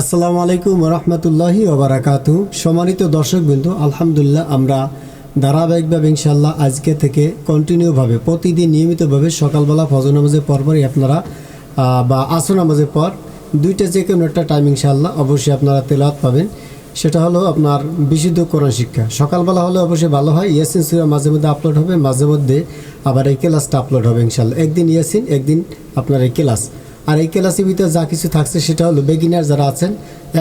আসসালামু আলাইকুম রহমতুল্লাহি ওবরাকাতু সম্মানিত দর্শকবৃন্দ, আলহামদুলিল্লাহ আমরা ধারাবাহিকভাবে ইনশাল্লাহ আজকে থেকে কন্টিনিউভাবে প্রতিদিন নিয়মিতভাবে সকালবেলা ফজর নামাজের পরপরই আপনারা বা আসর নামাজের পর দুইটা যে কোনো একটা টাইম ইনশাল্লাহ অবশ্যই আপনারা তেলাত পাবেন। সেটা হলো আপনার বিশুদ্ধ কোরআন শিক্ষা। সকালবেলা হলে অবশ্যই ভালো হয়। ইয়াসিন সুরা মাঝে মধ্যে আপলোড হবে, মাঝে মধ্যে আবার এই ক্লাসটা আপলোড হবে ইনশাল্লাহ একদিন ইয়াসিন, একদিন আপনার এই ক্লাস আর এই ক্লাসের ভিতরে যা কিছু থাকছে সেটা হলো বেগিনার যারা আছেন,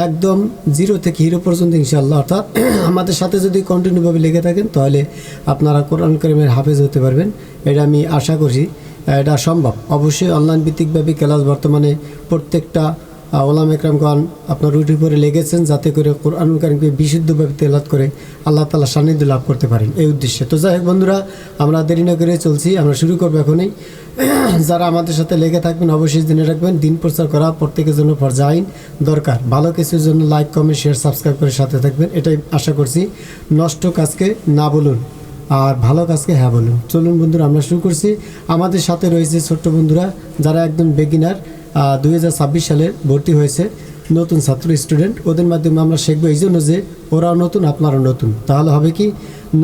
একদম জিরো থেকে হিরো পর্যন্ত ইনশাল্লাহ অর্থাৎ আমাদের সাথে যদি কন্টিনিউভাবে লেগে থাকেন, তাহলে আপনারা কোরআন করিমের হাফেজ হতে পারবেন। এটা আমি আশা করি এটা সম্ভব। অবশ্যই অনলাইন ভিত্তিকভাবে ক্লাস বর্তমানে প্রত্যেকটা ওলাম একরামগণ আপনার রুটি করে লেগেছেন, যাতে করে কোরআন কারিমকে বিশুদ্ধভাবে তেলাত করে আল্লাহ তালা সান্নিধ্য লাভ করতে পারেন। এই উদ্দেশ্যে। তো যাই হোক বন্ধুরা, আমরা দেরি না করে চলছি, আমরা শুরু করব এখনই। যারা আমাদের সাথে লেগে থাকবেন, অবশ্যই জেনে রাখবেন, দিন প্রচার করা প্রত্যেকের জন্য ফরজাইন দরকার। ভালো কিছুর জন্য লাইক, কমেন্ট, শেয়ার, সাবস্ক্রাইব করে সাথে থাকবেন, এটাই আশা করছি। নষ্ট কাজকে না বলুন, আর ভালো কাজকে হ্যাঁ বলুন। চলুন বন্ধুরা, আমরা শুরু করছি। আমাদের সাথে রয়েছে ছোট্ট বন্ধুরা, যারা একদম বেগিনার দু হাজার ছাব্বিশ সালে ভর্তি হয়েছে নতুন ছাত্র স্টুডেন্ট। ওদের মাধ্যমে আমরা শিখব এই জন্য যে ওরাও নতুন আপনারাও নতুন। তাহলে হবে কি,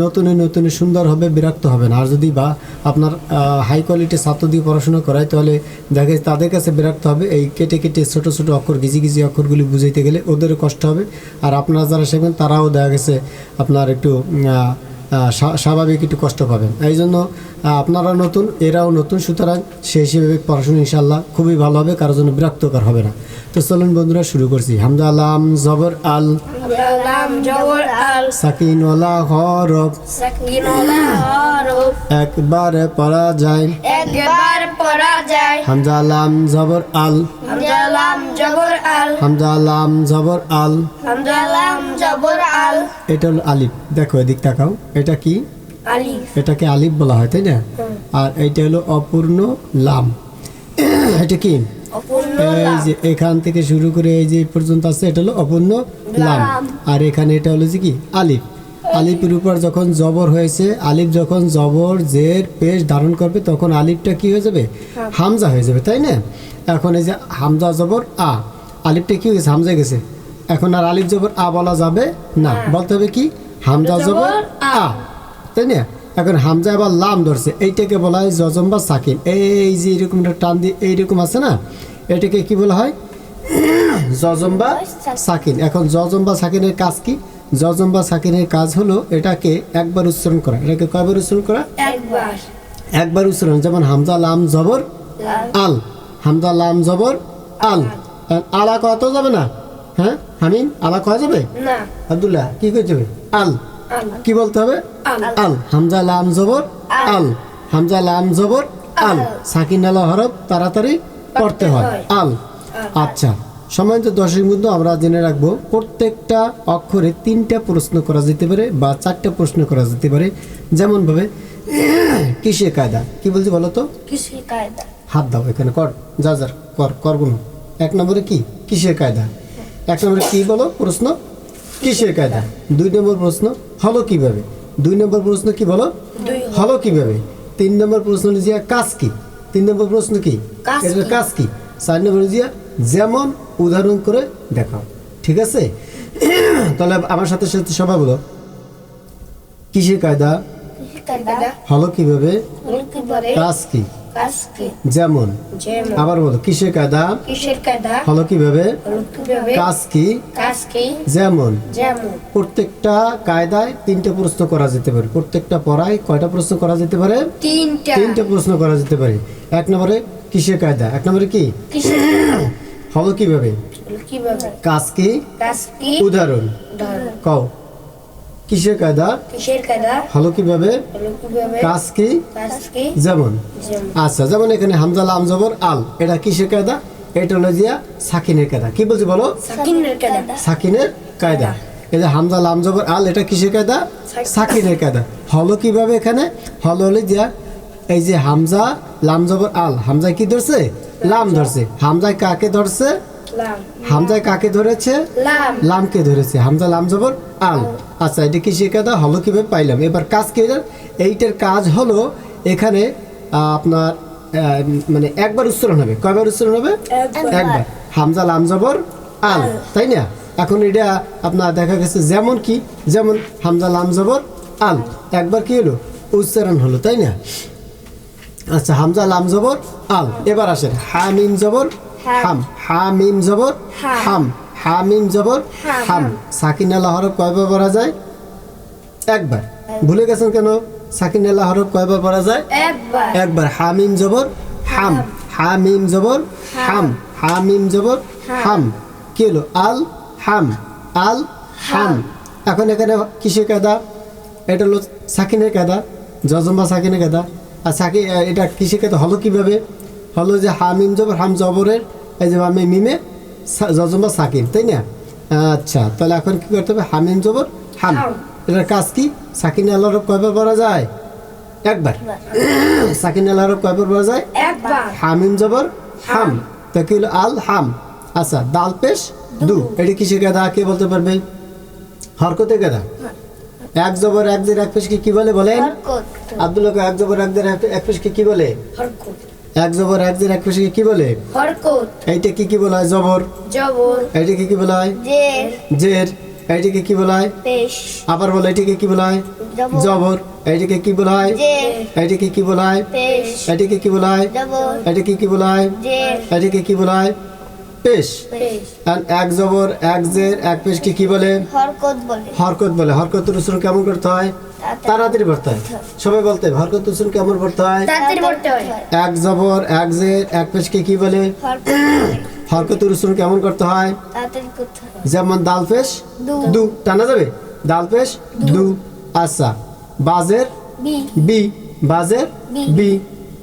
নতুনে নতুনে সুন্দর হবে, বিরক্ত হবে না। আর যদি বা আপনার হাই কোয়ালিটির ছাত্র দিয়ে পড়াশোনা করায়, তাহলে দেখে তাদের কাছে বিরক্ত হবে। এই কেটে কেটে ছোটো ছোটো অক্ষর, গিজি গিজি অক্ষরগুলি বুঝাইতে গেলে ওদেরও কষ্ট হবে। আর আপনারা যারা শিখবেন, তারাও দেখা গেছে আপনার একটু স্বাভাবিক একটু কষ্ট পাবেন। এই জন্য আপনারা নতুন এরাও নতুন সুতরাং সেই হিসেবে পড়াশুনো ইনশাল্লাহ খুবই ভালো হবে কারোর জন্য বিরক্তকর হবে না। তো চলুন বন্ধুরা শুরু করছি। হামদা আলাম জবর আল। হরফ। একবারে পড়া যায়। একবার পড়া যায়। হামজা আলাম জবর আল। হামজা লাম জবর আল। হামজা জবর আল। হামজা লাম জবর আল। এটা হলো আলিফ। দেখো এদিক তাকাও। এটা কি? আলিফ। এটাকে আলিফ বলা হয় তাই না? আর এইটা হলো অপূর্ণ লাম। এটা কি? এই যে এখান থেকে শুরু করে এই যে পর্যন্ত আছে এটা হলো অপূর্ণ লাম। লাম। আর এখানে এটা হলো যে কি? আলিফ। আলিফের উপর যখন জবর হয়েছে আলিফ যখন জবর জের পেশ ধারণ করবে তখন আলিফটা কি হয়ে যাবে? হামজা হয়ে যাবে তাই না? এখন এই যে হামজা জবর আ আলিফটা কি হয়েছে হামজা গেছে। এখন আর আলিফ জবর আ বলা যাবে না। বলতে হবে কি? হামজা জবর আ। তাই না? এখন হামজা আবার লাম ধরছে। এইটাকে বলা হয় জজম বা সাকিন এই যে এরকম একটা টান দিয়ে এইরকম আছে না? এটাকে কি বলা হয়? জজম বা সাকিন এখন জজম বা সাকিনের কাজ কি? জজম বা সাকিনের কাজ হলো এটাকে একবার উচ্চারণ করা। এটাকে কয়বার উচ্চারণ করা? একবার। একবার উচ্চারণ। যেমন হামজা লাম জবর আল। হামজা লাম জবর আল। আলা। কত যাবে না? হ্যাঁ? হামিন আলা কয়া যাবে? না। আব্দুল্লাহ কি করতে হবে? আল। কি বলতে হবে? আল। হামজা লাম জবর আল। হামজা লাম জবর আল। সাকিন আলা হরফ তাড়াতাড়ি পড়তে হয়। আল। আচ্ছা। সম্মানিত দর্শক বন্ধু আমরা জেনে রাখব প্রত্যেকটা অক্ষরে তিনটা প্রশ্ন করা যেতে পারে বা চারটা প্রশ্ন করা যেতে পারে। যেমন ভাবে কিসে কায়দা? কি বলছি বলো তো? কিসের কায়দা? হাত দাও এখানে কর যা যার কর করব না এক নম্বরে কি? কিসের কায়দা? এক নম্বরে কি বলো? প্রশ্ন কিসের কায়দা? দুই নম্বর প্রশ্ন হলো কীভাবে? দুই নম্বর প্রশ্ন কি বলো? হলো কীভাবে? তিন নম্বর প্রশ্ন হলো কাজ কি? তিন নম্বর প্রশ্ন কি? কাজ কি? চার নম্বর যেমন উদাহরণ করে দেখাও। ঠিক আছে? তাহলে আমার সাথে সাথে সবাই বলো। কিসের কায়দা? হলো কীভাবে? কাজ কি? যেমন আবার বলো কিসের কায়দা? হলো কীভাবে? কাজ কি? যেমন প্রত্যেকটা কায়দায় তিনটে প্রশ্ন করা যেতে পারে। প্রত্যেকটা পড়ায় কয়টা প্রশ্ন করা যেতে পারে? তিনটা। প্রশ্ন করা যেতে পারে। এক নম্বরে কিসের কায়দা? এক নম্বরে কি? হলো কীভাবে? হলো কীভাবে? কাজ কি উদাহরণ। কও। কিসের কায়দা? কিসের কায়দা? হলো কীভাবে? হলো কীভাবে? কি যেমন। আচ্ছা যেমন এখানে হামজা লাম জবর আল এটা কিসের কায়দা? এটা হলো জিয়া সাকিনের কায়দা। কি বলছি বলো? সাকিনের কায়দা। সাকিনের কায়দা। এই যে হামজা লাম জবর আল এটা কিসের কায়দা? সাকিনের। কায়দা। হলো কীভাবে এখানে? হলো হলে যে এই যে হামজা লাম জবর আল। হামজা কি ধরছে? লাম ধরছে। হামজায় কাকে ধরছে? হামজায় কাকে ধরেছে? লামকে ধরেছে। হামজা লাম জবর আল। আচ্ছা এটা কি শিকাদা? হলো কীভাবে পাইলাম? এবার কাজ কি? এইটার কাজ হলো এখানে আপনার মানে একবার উচ্চারণ হবে। কয়বার উচ্চারণ হবে? একবার। একবার। হামজা লাম জবর আল। তাই না? এখন এটা আপনার দেখা গেছে যেমন কি? যেমন হামজা লাম জবর আল। একবার কি হলো? উচ্চারণ হলো তাই না? আচ্ছা হামজা লাম জবর আল এবার আসেন। হামিম জবর হাম। হামিম জবর হাম। হাম। হামিম জবর হাম। হাম। সাকিন আল্লাহ হরফ কয়বার পড়া যায়? একবার। ভুলে গেছেন কেন? সাকিন আল্লাহ হরফ কয়বার পড়া যায়? একবার। একবার। হামিম জবর হাম। হামিম জবর হাম। হামিম জবর হাম। কি হলো? আল হাম। আল হাম। এখন এখানে কিসের কাদা এটা হলো সাকিনের কাদা জজম্বা সাকিনের কাদা আর সাকি এটা কাদা হলো কীভাবে? হলো যে হামিম জবর হাম জবরের এই যে আমি মিমে সা- জজম্বা সাকিন তাই না? আচ্ছা তাহলে এখন কি করতে হবে? হামিম জবর হাম। এটার কাজ কি? সাকিন আল্লাহর কয়বার পড়া যায়? একবার। সাকিন আল্লাহর কয়বার পড়া যায়? একবার। হামিম জবর হাম। তা কি হলো? আল হাম। আচ্ছা দাল পেশ দু। এটি কিসের গাদা কে বলতে পারবে? হরকতে গাদা। এক জবর এক জের এক পেশকে কি বলে বলেন? আব্দুল্লাহ এক জবর এক জের এক- পেশকে কি বলে? এক জবর এক জের এক পেশকে কি বলে? এইটা কি কি বলা হয়? জবর। জবর। এইটাকে কি বলা হয়? জের। এইটাকে কি বলা হয়? পেশ। আবার বলে এটাকে কি বলা হয়? জবর। এইটাকে কি বলা হয়? জের। এইটাকে কি বলা হয়? পেশ। এটাকে কি বলা হয়? জবর। এটাকে কি বলা হয়? জের। এটাকে কি বলা হয়? পেশ? এক জবর এক জের এক পেশকে কি বলে? হরকত বলে। হরকত বলে। হরকত উচ্চারণ কেমন করতে হয়? তাড়াতাড়ি। পড়তে হয়। সবাই বলতে হরকত উচ্চারণ কেমন পড়তে হয়? এক জবর এক জের এক পেশকে কি বলে? হরকত। উচ্চারণ কেমন করতে হয়? যেমন দাল পেশ? দু। টানা যাবে? দাল পেশ? দু। আচ্ছা। বাজের? বি। বাজের? বি। বি।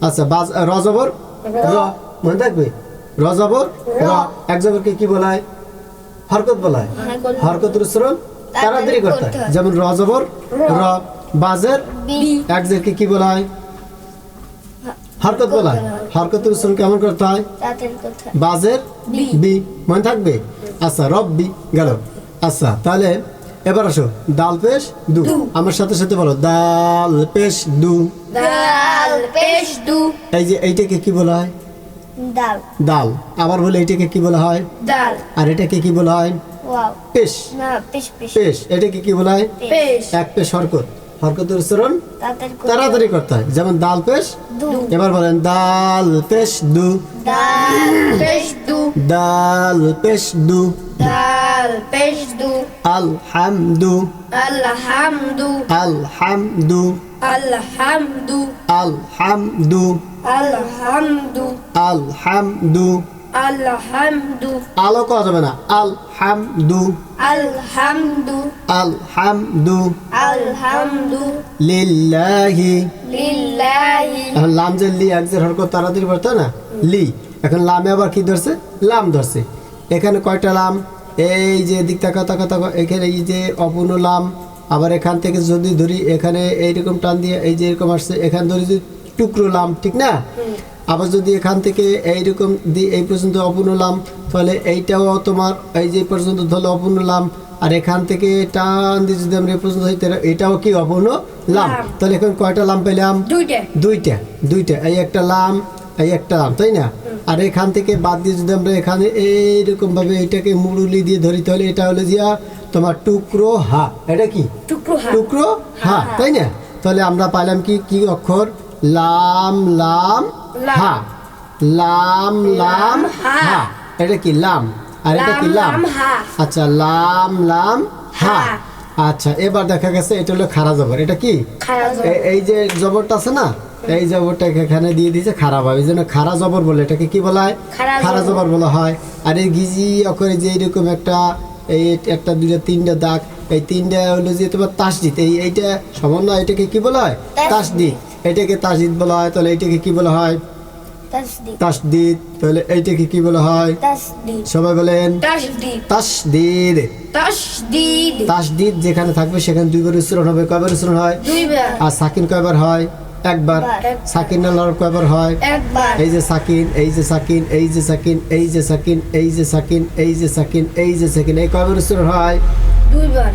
আচ্ছা বাজ রজবর র। মনে থাকবে? রজবর র। এক জবরকে কি বলা হয় হরকত বলা হয় হরকত। উচ্চারণ? তাড়াতাড়ি করতে হয়। যেমন রজবর র। বাজের? বি। এক জেরকে কি বলা হয় হরকত বলা হয় হরকত উচ্চারণ কেমন করতে হয়? বাজের? বি। বি। মনে থাকবে? আচ্ছা রব্বি গেল। আচ্ছা তাহলে এবার আসো। ডাল পেশ দু। আমার সাথে সাথে বলো। ডাল পেশ দু। ডাল পেশ দু। এই যে এইটাকে কি বলা হয় ডাল। ডাল। আবার বলে এইটাকে কি বলা হয়? ডাল। আর এটাকে কি বলা হয়? ওয়াও। পেশ। না পেশ পেশ। পেশ। এটাকে কি বলা হয়? পেশ। এক পেশ হরকত। হরকতের উচ্চারণ? তাড়াতাড়ি করতে হয়। যেমন ডাল পেশ। দু। এবার বলেন ডাল পেশ দু। ডাল পেশ দু। ডাল পেশ দু। ডাল পেশ দু। আলহামদু। আলহামদু। আলহামদু। আলহামদু। আলহামদু। আলহামদু আলহামদু। আলহামদু আলো কওয়া যাবে না। আলহামদু। আলহামদু আলহামদু। আলহামদু লিল্লাহি। লিল্লাহি। এখন লাম যে লি এক যে হরকত তাড়াতাড়ি পড়তে না? লি। এখন লামে আবার কি ধরছে? লাম ধরছে। এখানে কয়টা লাম? এই যে দিক তাকা তাকা তাকা এখানে এই যে অপূর্ণ লাম। আবার এখান থেকে যদি ধরি এখানে এইরকম টান দিয়ে এই যে এরকম আসছে। এখান ধরে যদি টুকরো লাম ঠিক না? আবার যদি এখান থেকে এইরকম দিয়ে এই পর্যন্ত অপূর্ণ লাম তাহলে এইটাও তোমার এই যে পর্যন্ত ধরলে অপূর্ণ লাম আর এখান থেকে টান দিয়ে যদি আমরা এই পর্যন্ত হইতে এটাও কি অপূর্ণ লাম। তাহলে এখন কয়টা লাম পেলাম? দুইটা। দুইটা দুইটা। এই একটা লাম এই একটা লাম তাই না? আর এখান থেকে বাদ দিয়ে যদি আমরা এখানে এইরকম ভাবে এটাকে মুরুলি দিয়ে ধরি তাহলে এটা হলো জিয়া তোমার টুকরো হা এটা কি? টুকরো হা। তাই না? তাহলে আমরা পাইলাম কি কি অক্ষর? লাম লাম। হা। লাম। লাম হা। এটা কি লাম? আর এটা কি লাম আচ্ছা লাম লাম হা। আচ্ছা এবার দেখা গেছে এটা হলো খারা জবর। এটা কি? এই যে জবরটা আছে না এই জবরটা এখানে দিয়ে দিয়েছে খারাপ হয় এই জন্য খারা জবর বলে এটাকে কি বলা হয়? খাড়া খারা জবর। বলা হয়। আর এই গিজি অক্ষরে যে এরকম একটা এই একটা দুইটা তিনটা দাগ এই তিনটা হলো যে তোমার তাসদিদ এই এইটা সমান না এটাকে কি বলা হয়? তাস তাসদিদ। এটাকে তাসদিদ বলা হয় তাহলে এইটাকে কি বলা হয়? তাসদিদ। তাহলে এইটাকে কি বলা হয়? সবাই বলেন তাসদিদ। তাসদিদ। যেখানে থাকবে সেখানে দুইবার উচ্চারণ হবে। কয়বার উচ্চারণ হয়? আর সাকিন কয়বার হয়? একবার। সাকিন আল্লাহর কয়বার হয়? এই যে সাকিন এই যে সাকিন এই যে সাকিন এই যে সাকিন এই যে সাকিন এই যে সাকিন এই যে সাকিন এই কয়বার উচ্চারণ হয়? দুইবার।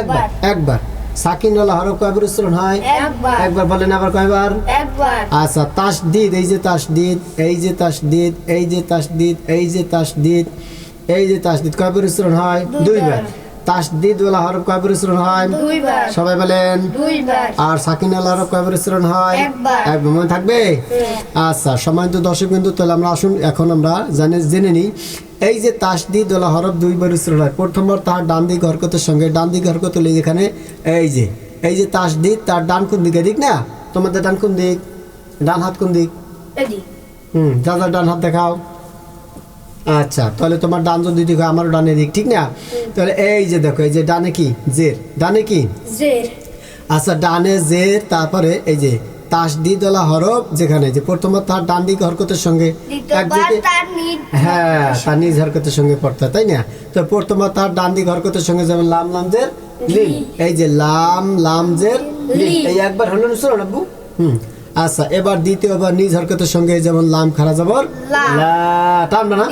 একবার। একবার। একবার সাকিন আল্লাহ হরফ কয়বার উচ্চারণ হয়? একবার। বলেন আবার কয়বার? একবার। আচ্ছা তাসদিদ এই যে তাসদিদ এই যে তাসদিদ এই যে তাসদিদ এই যে তাসদিদ এই যে তাসদিদ কয় পরিশ্রণ হয়? দুইবার। তাসদিদ ওয়ালা হরফ কয় পরিশ্রণ হয়? সবাই বলেন। আর সাকিন আল হরফ কয় পরিশ্রণ হয়? একবার। একবার মনে থাকবে? আচ্ছা সম্মানিত দর্শক বিন্দু তাহলে আমরা আসুন এখন আমরা জানি জেনে নিই এই যে তাসদিদ ওলা হরফ দুইবার উচ্চারণ হয়। প্রথমবার তার ডান দিক হরকতের সঙ্গে ডান দিক হরকত হলে এখানে এই যে এই যে তাসদিদ তার ডান কোন দিকে দিক না? তোমাদের ডান কোন দিক? ডান হাত কোন দিক? হুম যা যা ডান হাত দেখাও। আচ্ছা তাহলে তোমার ডান যদি দিক হয় আমারও ডানে দিক ঠিক না? তাহলে এই যে দেখো এই যে ডানে কি? জের। ডানে কি? জের। আচ্ছা ডানে জের তারপরে এই যে তাসদিদলা হরফ যেখানে যে প্রথমত তার ডান দিক হরকতের সঙ্গে একদিকে হ্যাঁ তার নিজ হরকতের সঙ্গে পড়তে হয়, তাই না? তো প্রথমত তার ডান দিক হরকতের সঙ্গে যেমন লাম লামজের লিল এই যে লাম লামজের লিল। এই একবার হলো না শোনো আব্বু। হুম আচ্ছা এবার দ্বিতীয়বার নিজ হরকতের সঙ্গে যেমন লাম খারা। লা। টানবে না?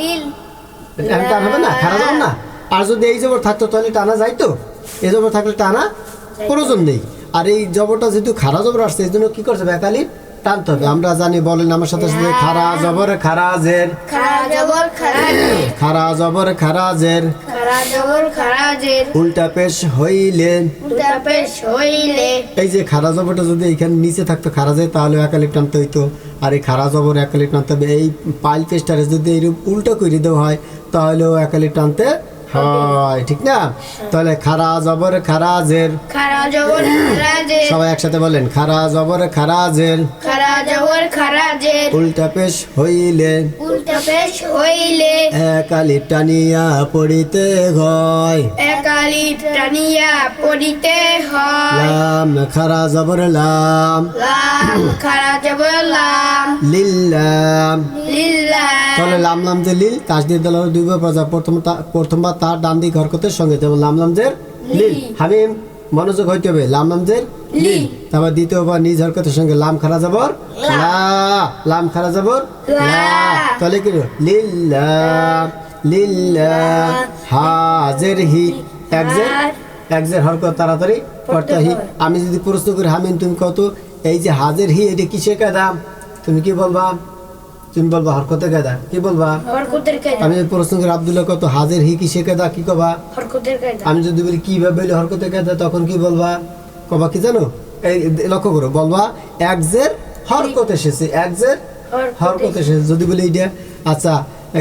টান হবে না? খারাপ হবে না? আর যদি এই জবর থাকতো তাহলে টানা যাইতো এই জবর থাকলে টানা প্রয়োজন নেই। আর এই জবরটা যেহেতু খারা জবর আসছে এই জন্য কি করতে হবে একালি টানতে হবে। আমরা জানি বলেন আমার সাথে সাথে খারা জবর খারা জবর খারাজের খারা জবর খারা খারাজের উল্টা পেশ হইলে। এই যে খারা জবরটা যদি এখানে নিচে থাকতো খারাজে তাহলে একালিপ টানতে হইতো। আর এই খারা জবর একালিপ টানতে হবে। এই পাইল পেস্টারে যদি এইরূপ উল্টো করে দেওয়া হয় তাহলেও একালিপ টানতে হয় ঠিক না? তাহলে খারা জবর খারাজের খারা জবর খারাজের সবাই একসাথে বলেন খারা জবর খারাজের খারা জবর খারাজের উল্টা পেশ হইলে। উল্টা পেশ হইলে। একালিপ টানিয়া পড়িতে হয়। একালি টানিয়া পড়িতে হয়। লাম খারা জবর লাম। লাম খারা জবর লাম। লিল্লাম তাহলে লাম লাম যে লিল তাসদিদ দালার দুইবার প্রথম প্রথমবার তার ডান দিক হরকতের সঙ্গে যেমন লাম লাম লিল। হামিম মনোযোগ হইতে হবে লাম লাম জের লিল। তারপর দ্বিতীয়বার নিজ হরকতের সঙ্গে লাম খারা যাবর লা। লাম খারা যাবর লা। তাহলে কি হলো? লিল্লাহ লিল্লাহ হাজের হি। এক জের এক জের হরকত তাড়াতাড়ি করতে হি আমি যদি প্রশ্ন করি হামিম তুমি কত এই যে হাজের হি এটা কিসে কাদা তুমি কি বলবা? তুমি বলবা হরকতে কাদা কি বলবা? আমি যদি প্রশ্ন করি আব্দুল্লাহ কত হাজের হি কিসে কাদা কি কবা? আমি যদি বলি কীভাবে বলি হরকতে কাদা তখন কি বলবা? কবা কি জানো? এই লক্ষ্য করো বলবা এক জের হরকত এসেছে এক জের হরকত এসেছে। যদি বলি এটা আচ্ছা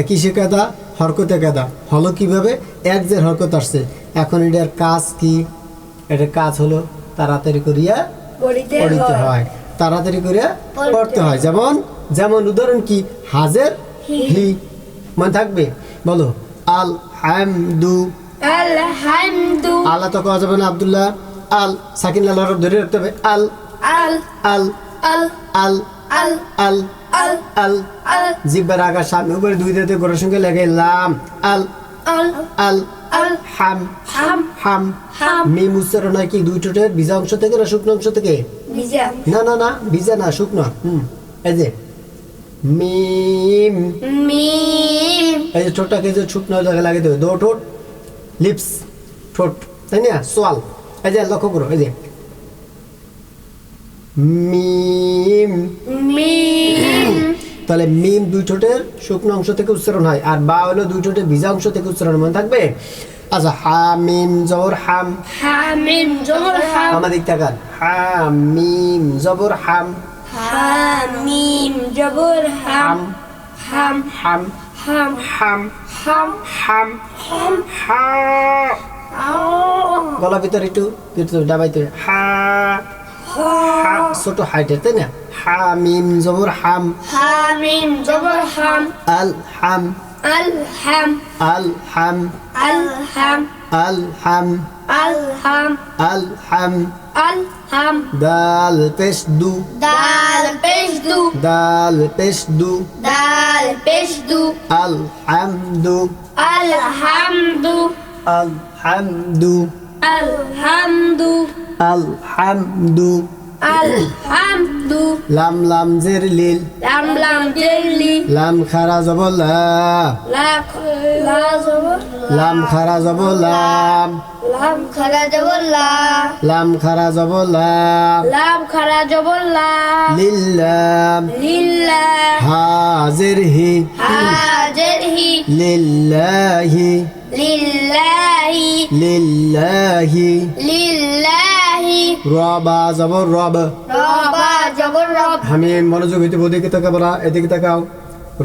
কিসে কাদা হরকতে কাদা হলো কীভাবে? এক জের হরকত আসছে। এখন এটার কাজ কি? এটার কাজ হলো তাড়াতাড়ি করিয়া পড়িতে হয়। তাড়াতাড়ি করে পড়তে পড়তে হয়। যেমন যেমন উদাহরণ কি হাজের হি মনে থাকবে বলো আল হামদু আলহামদু আল্লাহ তো কওয়া যাবে না আব্দুল্লাহ আল সাকিন আল্লাহ রব ধরে রাখতে হবে আল আল আল আল আল আল আল আল আল আল জিব্বার আগা সামনে উপরে দুই দাঁতে গোড়ার সঙ্গে লেগে লাম আল আল আল আল হাম হাম হাম হাম মিম উচ্চারণ হয় কি দুই ঠোঁটের ভিজা অংশ থেকে না শুকনো অংশ থেকে বিজা না না না ভিজা না শুকনো হুম এই যে মিম। মিম। এই যে ঠোঁটটাকে যে শুকনো জায়গায় লাগিয়ে দেবে দো ঠোঁট লিপস ঠোঁট তাই না? সোয়াল। এই যে লক্ষ্য করো এই যে। মিম। মিম। তাহলে মিম দুই ঠোঁটের শুকনো অংশ থেকে উচ্চারণ হয় আর বা হলো দুই ঠোঁটের ভিজা অংশ থেকে উচ্চারণ মনে থাকবে? আচ্ছা হামিম জবর হাম। হামিম জবর হাম। আমাদের তাকান। হামিম জবর হাম। হামিম জবর হাম হাম হাম হাম হাম হাম হাম হাম হাম গলা ভিতরে একটু একটু ডাবাইতে হা। হা। ছোট হাইটের তাই না? হামিম জবর হাম। হামিম জবর হাম। আল হাম। আল হাম। আল হাম। আল হাম। আল হাম। আল হাম। আল হাম। Al ham. Dal pesdu. Dal pesdu. Dal pesdu. Dal pesdu. Alhamdu. Alhamdu. Alhamdu. Alhamdu. Alhamdu. আলহামদু আল হামদু। আলহামদু আল হামদু আলহামদু লাম লাম জের লিল। লাম লাম জেলি লাম খারা জব লা লা লাম খারা জব লাম লাম খারা জবর লা লাম খারা জব লাম লাম খারা লা লিল্লাম। লিল্লাহ হাজির হি। লিল্লাহি। লিল্লাহি। লিল্লাহি। লিল্লাহি রবা জবর রব। রবা জবর রব। মনোযোগ হইতে ওদিকে তাকাবো না এদিকে তাকাও।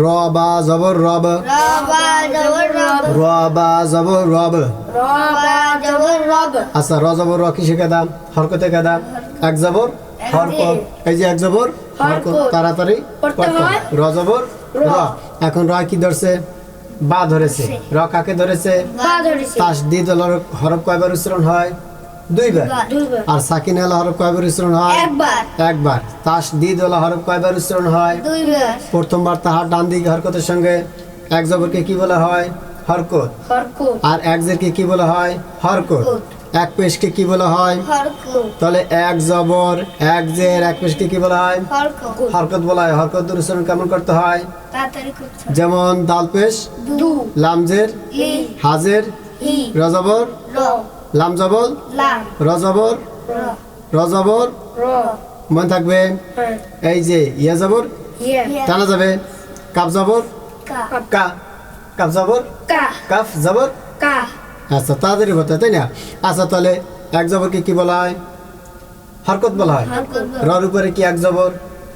রবা জবর রব। রবা জবর রব। রবা জবর রব। রবা জবর রব। আচ্ছা র জবর র কিসে কাদাম? হরকতে কাদাম? এক জবর হরকত এই যে এক জবর হরকত। তাড়াতাড়ি। র জবর র। এখন র কি ধরছে? বা ধরেছে। র কাকে ধরেছে? বা তাস দি দলের হরফ কয়বার উচ্চারণ হয়? দুইবার? আর সাকিন আলা হরফ কয়বার উচ্চারণ হয়? একবার। একবার। তাস দি দলা হরফ কয়বার উচ্চারণ হয়? প্রথমবার তাহার ডান দিকে হরকতের সঙ্গে এক জবরকে কি বলা হয়? হরকত। আর এক জেরকে কি বলা হয়? হরকত। এক পেশকে কি বলা হয়? তাহলে এক জবর এক জের এক পেশকে কি বলা হয়? হরকত। বলা হয়। হরকত উচ্চারণ কেমন করতে হয়? যেমন দাল পেশ দু। লামজের হাজের রজবর র। লাম জবর? রজবর র রজবর মনে থাকবে? হ্যাঁ। এই যে ইয়া জবর? টানা যাবে? কাপ জবর? কা। কা। কাপ জবর? কাফ জবর? আচ্ছা তাড়াতাড়ি বলতে তাই না? আচ্ছা তাহলে এক জবরকে কি বলা হয়? হরকত বলা হয়। রর উপরে কি এক জবর?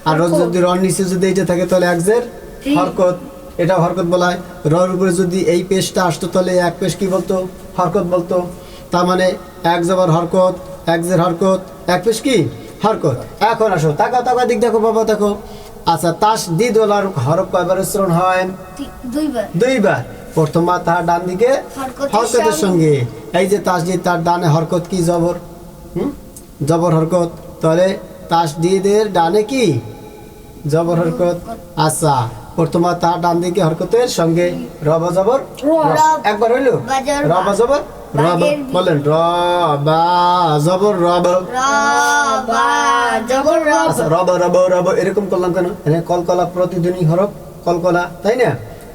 আর র হরকত। যদি রর নিচে যদি এইটা থাকে তাহলে এক জের। হরকত। এটা হরকত বলা হয়। রর উপরে যদি এই পেশটা আসতো তাহলে এক পেশ কি বলতো? হরকত বলতো। তার মানে এক জবর হরকত এক জের হরকত এক পেশ কি হরকত। এখন আসো তাকা তাকা দিক দেখো বাবা দেখো। আচ্ছা তাস দি দোলার হরফ কয়বার উচ্চারণ হয়? দুইবার। প্রথমবার তাহার ডান দিকে হরকতের সঙ্গে। এই যে তাসদিদ তার ডানে হরকত কি জবর? হুম? জবর হরকত। তাহলে তাসদিদের ডানে কি? জবর হরকত। আচ্ছা প্রথমবার তার ডান দিকে হরকতের সঙ্গে রব জবর? একবার হইল? রব জবর? রব। বলেন রবা। জবর রব। আচ্ছা রব রব রব এরকম করলাম কেন? এখানে কলকলা প্রতিধ্বনি হরফ কলকলা তাই না?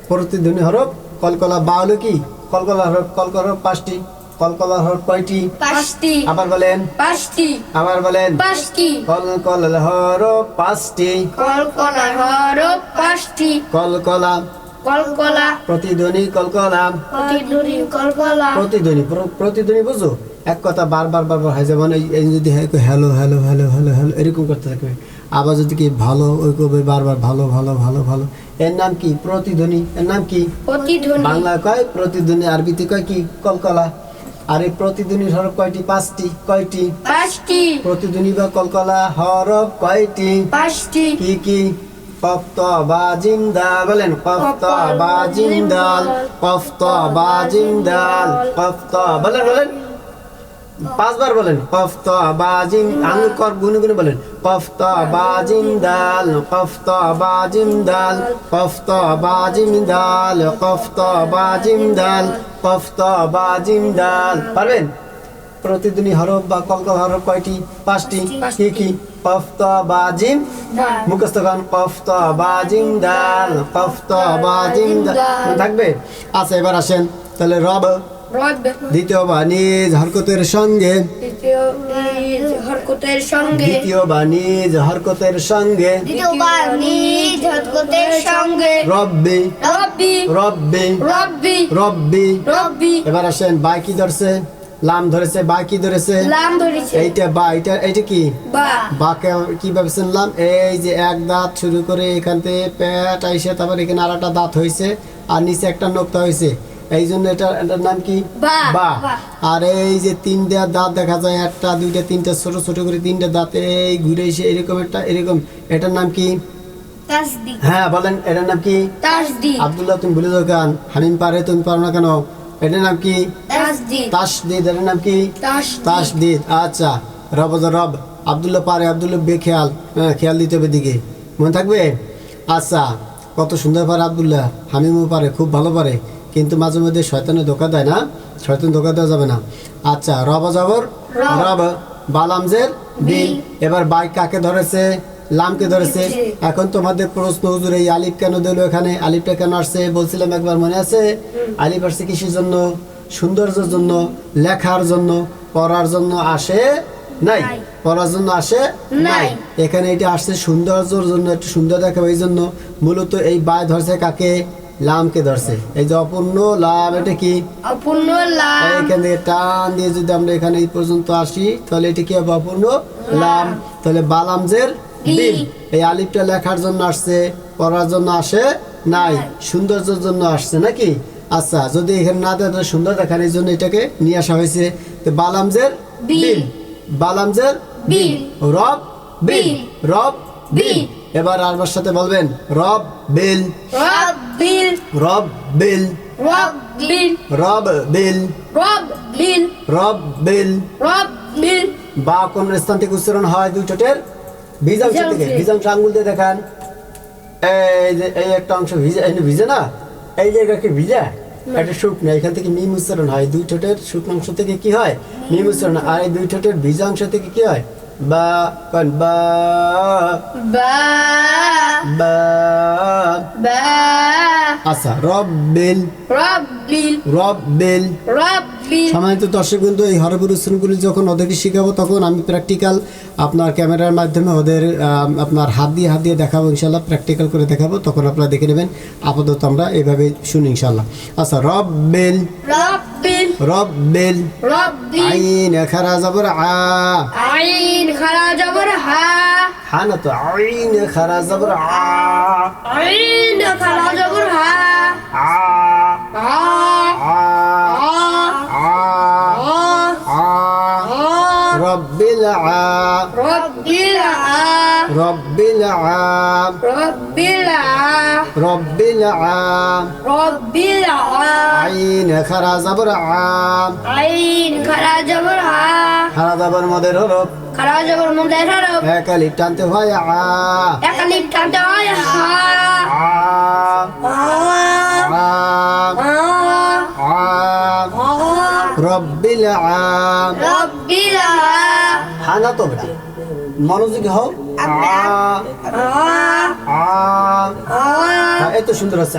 প্রতিধ্বনি হরফ কলকলা বা হলো কি? কলকলা হরফ কলকলা হরফ পাঁচটি। কলকলা হরফ কয়টি? পাঁচটি। আবার বলেন। পাঁচটি। আবার বলেন। পাঁচটি। কলকলা হরফ পাঁচটি। কলকলা হরফ পাঁচটি। কলকলা কলকলা। প্রতিধ্বনি কলকলা। প্রতিধ্বনি কলকলা। প্রতিধ্বনি প্রতিধ্বনি বুঝো এক কথা বারবার বারবার হয় যেমন এই এই যদি hello hello hello hello hello এরকম করতে থাকবে। আবার যদি কি ভালো ওই করবে বারবার ভালো ভালো ভালো ভালো এর নাম কি? প্রতিধ্বনি এর নাম কি? প্রতিধ্বনি। বাংলা কয়? প্রতিধ্বনি আরবিতে কয় কি? কলকলা। আর এই প্রতিধ্বনি হরফ কয়টি? পাঁচটি। কয়টি? পাঁচটি। প্রতিধ্বনি বা কলকলা হরফ কয়টি? পাঁচটি। কি কি? কফত বা জিন্দা বলেন কফত বা জিন্দাল কফত বা জিন্দাল কফত বলেন বলেন। পাঁচবার বলেন কফত বা জিন আঙুল কর গুনে গুনে বলেন। কফত বা জিন্দাল কফত বা জিন্দাল কফত বা জিন্দাল কফত বা জিন্দাল কফত বা জিন্দাল। পারবেন? প্রতিদিনই হরফ বা কলকল হরফ কয়টি? পাঁচটি। কি কি? কফত বা জিম দাল। মুখস্থ গান কফত বাজিম দাল। কফত দাল থাকবে? আচ্ছা এবার আসেন। তাহলে রব। দ্বিতীয় বা নিজ হরকতের সঙ্গে। দ্বিতীয় নিজ হরকতের সঙ্গে। দ্বিতীয় বা নিজ হরকতের সঙ্গে। হরকতের রব্বি। রব্বি। রব্বি। রব্বি। রব্বি। রব্বি। এবার আসেন বা কি ধরছে। লাম ধরেছে বা কি ধরেছে? লাম ধরেছে। এইটা বা এইটা এইটা কি? বা। বাকে কীভাবে শুনলাম এই যে এক দাঁত শুরু করে এখান থেকে পেট আইসে তারপর এখানে আর একটা দাঁত হয়েছে আর নিচে একটা নোক্তা হয়েছে এই জন্য এটা এটার নাম কি? বা। আর এই যে তিনটা দাঁত দেখা যায় একটা দুইটা তিনটা ছোট ছোট করে তিনটা দাঁত এই ঘুরে এসে এরকম একটা এরকম। এটার নাম কি? হ্যাঁ বলেন এটার নাম কি? আব্দুল্লাহ তুমি ভুলে যাও কেন? হামিম পারে তুমি পারো না কেন? এটার নাম কি? তাসদিদ। এটার নাম কি? তাসদিদ। আচ্ছা রব রব। আব্দুল্লাহ পারে আব্দুল্লাহ বেখেয়াল হ্যাঁ খেয়াল দিতে হবে দিকে মনে থাকবে? আচ্ছা কত সুন্দর পারে আব্দুল্লাহ। হামিমও পারে খুব ভালো পারে। কিন্তু মাঝে মধ্যে শয়তানে ধোকা দেয় না? শয়তান ধোকা দেওয়া যাবে না। আচ্ছা রব জবর? রব। বালামজের বিল। এবার বাইক কাকে ধরেছে? লামকে ধরেছে। এখন তোমাদের প্রশ্ন হুজুর এই আলিফ কেন দিল এখানে? আলিফটা কেন আসছে? বলছিলাম একবার মনে আছে? আলিফ আসছে কিসের জন্য? সৌন্দর্যের জন্য লেখার জন্য পড়ার জন্য আসে নাই। পড়ার জন্য আসে নাই। এখানে এটা আসছে সৌন্দর্যের জন্য একটু সুন্দর দেখাবে এই জন্য। মূলত এই বায় ধরছে কাকে? লামকে ধরছে। এই যে অপূর্ণ লাম এটা কি? অপূর্ণ লাম। এখান থেকে টান দিয়ে যদি আমরা এখানে এই পর্যন্ত আসি তাহলে এটা কি হবে অপূর্ণ? লাম। তাহলে বালামজের এই আলিফটা লেখার জন্য আসছে পড়ার জন্য আসে নাই সৌন্দর্যের জন্য আসছে নাকি আচ্ছা যদি এখানে না দেয় তাহলে সুন্দর দেখার এই জন্য এটাকে নিয়ে আসা হয়েছে তো বালামজের বিল। বিল বালামজের বিল বিল। রব বিল। রব বিল বিল। এবার আরবার সাথে বলবেন রব বিল রব বিল রব বিল রব বিল রব বিল রব বিল রব বিল রব বিল বা কোন স্থান থেকে উচ্চারণ হয় দুই ঠোঁটের বীজাংশে। থেকে বীজাংশ আঙ্গুল দিয়ে দেখান। এই যে এই একটা অংশ ভিজে এই ভিজে না? এই জায়গাকে ভিজে একটা শুকনো এখান থেকে মিম উচ্চারণ হয়। দুই ঠোঁটের শুকনো অংশ থেকে কি হয়? মিম উচ্চারণ আর এই দুই ঠোঁটের অংশ থেকে কি হয়? বা কন বা বা বা বা আচ্ছা রব বিল রব বিল রব বিল রব বিল সম্মানিত দর্শক বিন্দু এই হরফের উচ্চারণগুলি যখন ওদেরকে শেখাবো তখন আমি প্র্যাকটিক্যাল আপনার ক্যামেরার মাধ্যমে ওদের আপনার হাত দিয়ে হাত দিয়ে দেখাবো ইনশাল্লাহ প্র্যাকটিক্যাল করে দেখাবো। তখন আপনারা দেখে নেবেন। আপাতত আমরা এইভাবে শুনি ইনশাল্লাহ। আচ্ছা রব বেল রব বিল রব বেল রব বিল আইন খারা জবর আ আইন খারা জবর হা। হা না তো আইন খারা জবর আ আইন খারা জবর হা। আ আ আ العام رب العام رب العام رب العام رب العام رب العام عين خرا زبر عام عين خرا زبر عام خرا زبر مدر حروف خرا زبر مدر حروف এক আলিফ টানতে হয় আ এক আলিফ টানতে হয় আ আ আ আ আ রব্বিল আম রব্বিল আম হানা তোমরা। মনোযোগী হও। হ্যাঁ, এত সুন্দর আছে।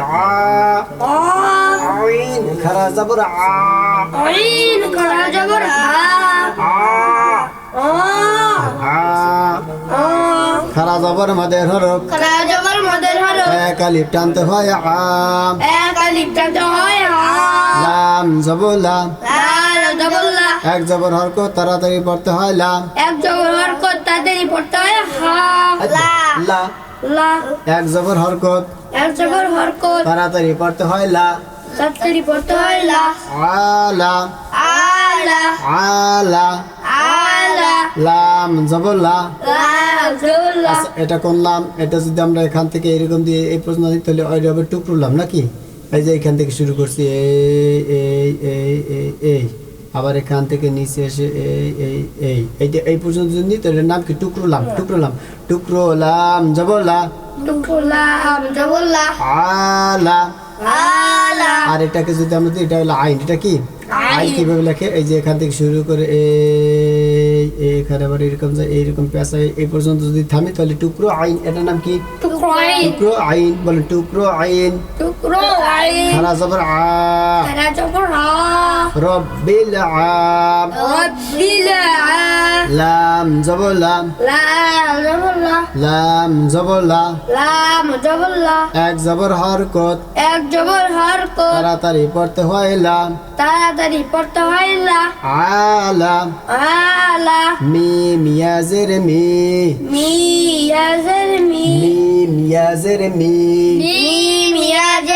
আইন খারা যাব আইন খারা যাবর খারা যাবর মাদের হরফ খারা মাদের হরফ এক আলিফ টানতে হয় আম। এক আলিফ টানতে হয় আম। লাম যাবর এক জবর হরক তাড়াতাড়ি পড়তে হয় লাম এক জবর হরকত তাড়াতাড়ি পড়তে হয় হা লা লা। লা। এক জবর হরকত এক জবর হরকত তাড়াতাড়ি পড়তে হয় লা। তাড়াতাড়ি পড়তে হয় লা। আলা। আলা। আলা। আলা। লাম লাল জবল্লা আচ্ছা, এটা করলাম এটা যদি আমরা এখান থেকে এরকম দিয়ে এই প্রশ্ন দিই তাহলে ওইটা হবে টুকরোলাম নাকি? এই যে এখান থেকে শুরু করছি এই এই এই এই এই আবার এখান থেকে নিচে এসে এই এই এই এই যে এই পর্যন্ত যদি নিই তাহলে নাম কি? টুকরোলাম টুকরোলাম টুকরোলাম জবলা। টুকুলাম জবলা। আলা। আলা। আর এটাকে যদি আমরা এটা হলো আইন। এটা কি? আইন। আইন। কীভাবে লেখে? এই যে এখান থেকে শুরু করে এই এখানে আবার এরকম যায় এইরকম পেঁচা এই পর্যন্ত যদি থামি তাহলে টুকরো আইন এটার নাম কি? টুকরো আইন। বলেন টুকরো আইন। টুকরো আইন। খারা জবর আ। খারা জবর হা রব্বিল আম। রব্বিল আ। লাম জবর লাম। লাম জবল্লা লাম। জবর লা। লাম জবল্লা এক জবর হরকত। এক জবর হরকত। তাড়াতাড়ি পড়তে হয় লাম। তাড়াতাড়ি পড়তে হয় লা আলা আলা মি মিয়াজের মি। ميم يا মি। ميم يا زرمي ميم يا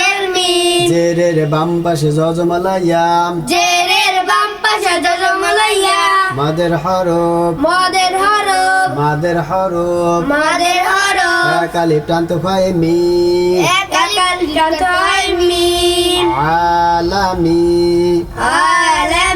জেরের বাম পাশে জজমালাইয়া। জেরের বাম পাশে জজমালাইয়া। মাদের হরফ। মাদের হরফ। মাদের হরফ। মাদের হরফ। একালি প্রান্ত হয় মি। একালি প্রান্ত হয় মি। আলামি। আলামি।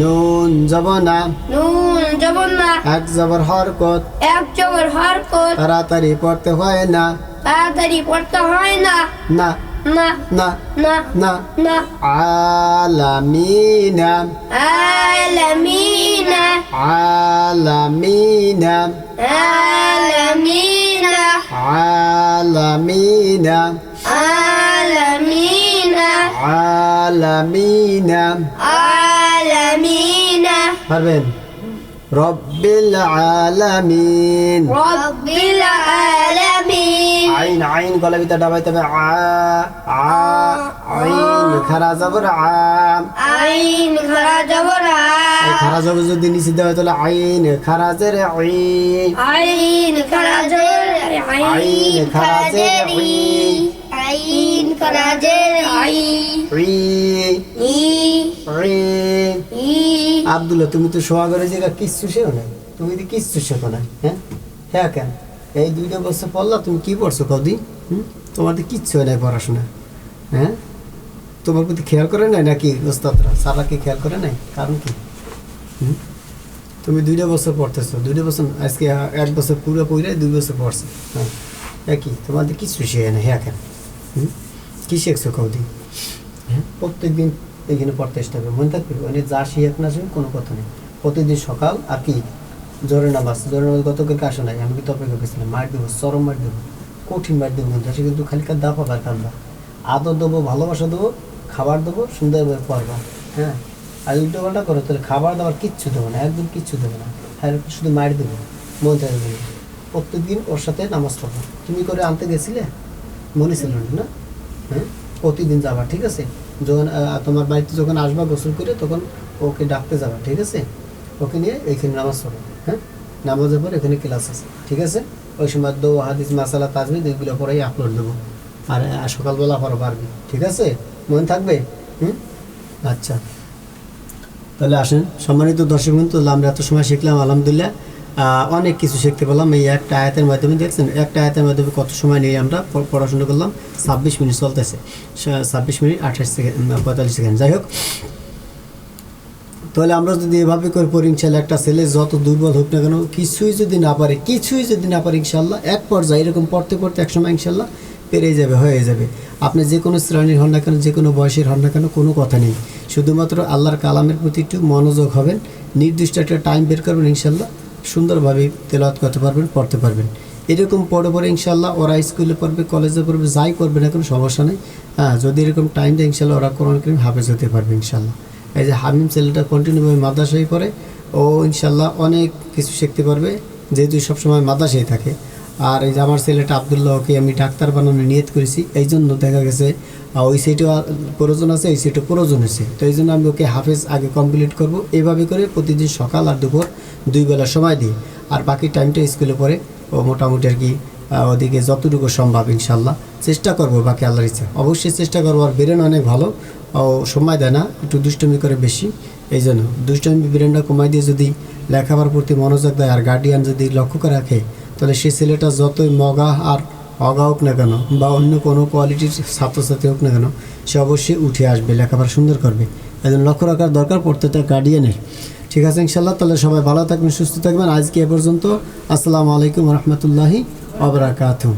নুন জবনা নুন জবন্না এক জবর হরকত। এক জবর হরকত। তাড়াতাড়ি পড়তে হয় না। তাড়াতাড়ি পড়তে হয় না। না। না। না। না। না। না। আলামিনা। আলামিনা। আলামিনা। আলামিনা। আলামিনা। আলামিনা। আলামিনা। পারবেন? রব্বিল আলামিন। রব্বিল আলামিন। আইন আইন গলা ভিতরে ডাবাইতে হবে। আ আ আইন খারা জবর আম আইন খারা জবরা এই খারা জবর যদি নিচে দেওয়া তাহলে আইন খারাজের আই আইন খারা জবর আইন খারাজের আই আইন খারা জের আই ই। ই। আব্দুল্লাহ তুমি তো সোহাগরের জায়গা কিচ্ছু শেখো না। তুমি তো কিচ্ছু শেখো না হ্যাঁ? হ্যাঁ কেন? এই দুইটা বছর পড়লা তুমি কি পড়ছো কদি হুম? তোমার তো কিচ্ছু হয় নাই পড়াশোনা হ্যাঁ? তোমার প্রতি খেয়াল করে নাই নাকি ওস্তাদরা? সারা কি খেয়াল করে নাই? কারণ কি? হুম? তুমি দুইটা বছর পড়তেছো দুইটা বছর আজকে এক বছর পুরো পড়ে দুই বছর পড়ছো হ্যাঁ? একই তোমাদের কিচ্ছু শেখে না হ্যাঁ কেন? কি শিখছো কৌদি হ্যাঁ? প্রত্যেক দিন এখানে পড়তে চেষ্টা করবে মনে থাকবে? মানে যা শিখ না কোনো কথা নেই। প্রতিদিন সকাল আর কি? জোরে নামাজ। জোরে নামাজ গতকালকে আসে নাই, আমি কিন্তু অপেক্ষা করছিলাম, মার দেবো, চরম মার দেবো, কঠিন মার দেবো কিন্তু সে কিন্তু খালি দা পাবার কান্দা আদর দেবো, ভালোবাসা দেবো, খাবার দেবো, সুন্দরভাবে পড়বা হ্যাঁ? আর উল্টো পাল্টা করো, তাহলে খাবার দাবার কিচ্ছু দেবো না, একদম কিচ্ছু দেবো না। হ্যাঁ শুধু মার দেবো, মন থাকবে। প্রত্যেকদিন ওর সাথে নামাজ পড়ব। তুমি করে আনতে গেছিলে? মনে ছিল না, হ্যাঁ? প্রতিদিন যাবা ঠিক আছে? যখন তোমার বাড়িতে যখন আসবা গোসল করে তখন ওকে ডাকতে যাবা ঠিক আছে? ওকে নিয়ে এইখানে নামাজ পড়ো হ্যাঁ? নামাজের পর এখানে ক্লাস আছে ঠিক আছে? ওই সময় দো হাদিস মাসালা তাজমিদ এগুলো পরেই আপলোড দেবো। আর সকালবেলা পরে পারবি ঠিক আছে? মনে থাকবে? হুম? আচ্ছা। তাহলে আসেন। সম্মানিত দর্শক বন্ধু আমরা এত সময় শিখলাম আলহামদুলিল্লাহ। অনেক কিছু শিখতে পারলাম। এই একটা আয়াতের মাধ্যমে, দেখছেন? একটা আয়াতের মাধ্যমে কত সময় নিয়ে আমরা পড়াশোনা করলাম? ছাব্বিশ মিনিট চলতেছে। ছাব্বিশ মিনিট আঠাশ সেকেন্ড পঁয়তাল্লিশ সেকেন্ড। যাই হোক। তাহলে আমরা যদি এভাবে করে পড়ি ইনশাল্লাহ একটা ছেলে যত দুর্বল হোক না কেন, কিছুই যদি না পারে, কিছুই যদি না পারে ইনশাল্লাহ এক পর্যায়ে এরকম পড়তে পড়তে একসময় ইনশাল্লাহ পেরে যাবে হয়ে যাবে। আপনি যে কোনো শ্রেণির হন না কেন, যে কোনো বয়সের হন না কেন, কোনো কথা নেই। শুধুমাত্র আল্লাহর কালামের প্রতি একটু মনোযোগ হবেন, নির্দিষ্ট একটা টাইম বের করবেন ইনশাল্লাহ সুন্দরভাবে তেলাওয়াত করতে পারবেন, পড়তে পারবেন। এরকম পড়ে পরে ইনশাল্লাহ ওরা স্কুলে পড়বে, কলেজে পড়বে, যাই করবে না কোনো, সমস্যা নেই। হ্যাঁ যদি এরকম টাইম দেয় ইনশাল্লাহ ওরা কোরআন করিম হাফেজ হতে পারবে ইনশাল্লাহ এই যে হামিম ছেলেটা কন্টিনিউভাবে মাদ্রাসায় পড়ে, ও ইনশাল্লাহ অনেক কিছু শিখতে পারবে, যেহেতু সবসময় মাদ্রাসায় থাকে। আর এই যে আমার ছেলেটা আবদুল্লাহ, ওকে আমি ডাক্তার বানানোর নিয়ত করেছি, এই জন্য দেখা গেছে ওই সাইটও প্রয়োজন আছে, এই সাইটও প্রয়োজন আছে। তো এই জন্য আমি ওকে হাফেজ আগে কমপ্লিট করব এইভাবে করে প্রতিদিন সকাল আর দুপুর দুই বেলা সময় দিই। আর বাকি টাইমটা স্কুলে পড়ে, ও মোটামুটি আর কি ওদিকে যতটুকু সম্ভব ইনশাল্লাহ চেষ্টা করব বাকি আল্লাহর ইচ্ছা। অবশ্যই চেষ্টা করব, আর ব্রেন অনেক ভালো, ও সময় দেয় না, একটু দুষ্টমি করে বেশি, এই জন্য। দুষ্টমি ব্রেনটা কমাই দিয়ে যদি লেখাপড়ার প্রতি মনোযোগ দেয়, আর গার্ডিয়ান যদি লক্ষ্য করে রাখে তাহলে সেই ছেলেটা যতই মগা আর অগা হোক না কেন বা অন্য কোনো কোয়ালিটির ছাত্রছাত্রী হোক না কেন, সে অবশ্যই উঠে আসবে, লেখাপড়া সুন্দর করবে। একজন লক্ষ্য রাখার দরকার, প্রত্যেকটা গার্ডিয়ানের ঠিক আছে ইনশাল্লাহ তাহলে সবাই ভালো থাকবেন, সুস্থ থাকবেন। আজকে এ পর্যন্ত, আসসালামু আলাইকুম রহমতুল্লাহি আবরাকাতু